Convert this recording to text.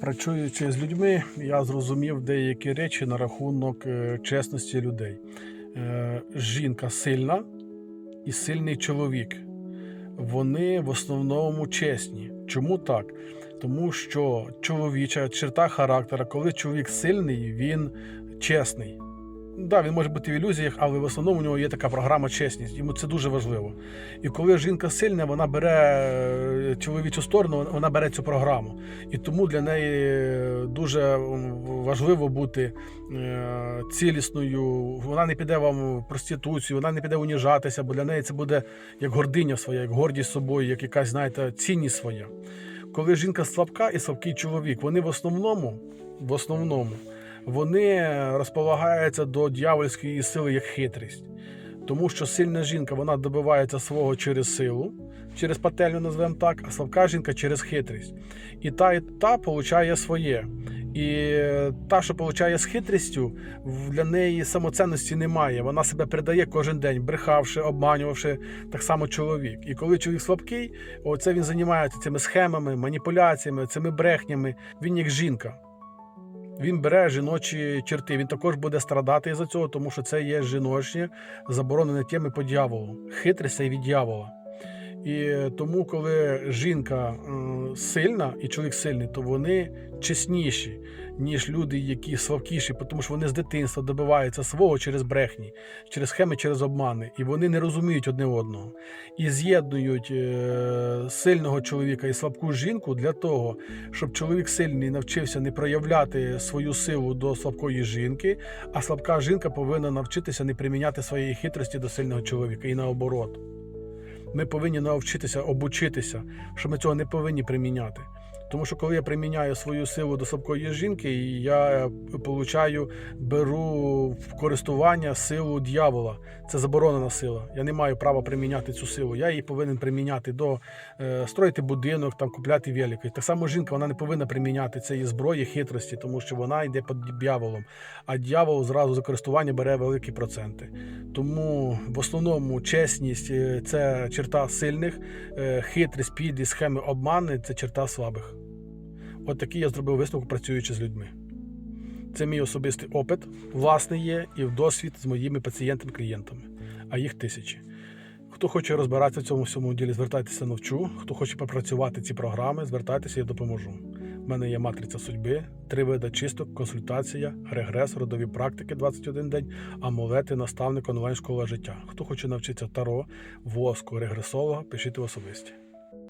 Працюючи з людьми, я зрозумів деякі речі на рахунок е, чесності людей. Е, Жінка сильна і сильний чоловік. Вони в основному чесні. Чому так? Тому що чоловіча черта характера, коли чоловік сильний, він чесний. Да, він може бути в ілюзіях, але в основному у нього є така програма чесність. Йому це дуже важливо. І коли жінка сильна, вона бере е, чоловічу сторону, вона бере цю програму. І тому для неї дуже важливо бути е, цілісною. Вона не піде вам в проституцію, вона не піде уніжатися, бо для неї це буде як гординя своя, як гордість собою, як якась, знаєте, цінність своя. Коли жінка слабка і слабкий чоловік, вони в основному, в основному вони розполагаються до дьявольської сили як хитрість. Тому що сильна жінка вона добивається свого через силу, через пательню, назвемо так, а слабка жінка через хитрість. І та, і та получає своє. І та, що получає з хитрістю, для неї самоцінності немає. Вона себе передає кожен день, брехавши, обманювавши так само чоловік. І коли чоловік слабкий, оце він займається цими схемами, маніпуляціями, цими брехнями. Він як жінка. Він бере жіночі черти. Він також буде страдати із-за цього, тому що це є жіночні заборонені теми по дьяволу. Хитрість це від дьявола. І тому, коли жінка е, сильна і чоловік сильний, то вони чесніші, ніж люди, які слабкіші, тому що вони з дитинства добиваються свого через брехні, через схеми, через обмани, і вони не розуміють одне одного. І з'єднують е, сильного чоловіка і слабку жінку для того, щоб чоловік сильний навчився не проявляти свою силу до слабкої жінки, а слабка жінка повинна навчитися не приміняти своєї хитрості до сильного чоловіка і наоборот. Ми повинні навчитися обучитися, що ми цього не повинні приміняти. Тому що коли я приміняю свою силу до слабкої жінки, я получаю, беру в користування силу дьявола. Це заборонена сила. Я не маю права приміняти цю силу. Я її повинен приміняти до е, строїти будинок, там купляти велики. Так само жінка вона не повинна приміняти цієї зброї, хитрості, тому що вона йде під дьяволом. А дьявол зразу за користування бере великі проценти. Тому в основному чесність е, це черта сильних, е, хитрість, підлість, схеми, обмани це черта слабих. От такий я зробив висновок, працюючи з людьми. Це мій особистий опит, власний є і досвід з моїми пацієнтами-клієнтами, а їх тисячі. Хто хоче розбиратися в цьому всьому ділі, звертайтеся навчу. Хто хоче попрацювати ці програми, звертайтеся, я допоможу. У мене є матриця судьби, три види чисток, консультація, регрес, родові практики 21 день, амулети, наставник онлайн школа життя. Хто хоче навчитися таро, воску, регресолога, пишіть в особисті.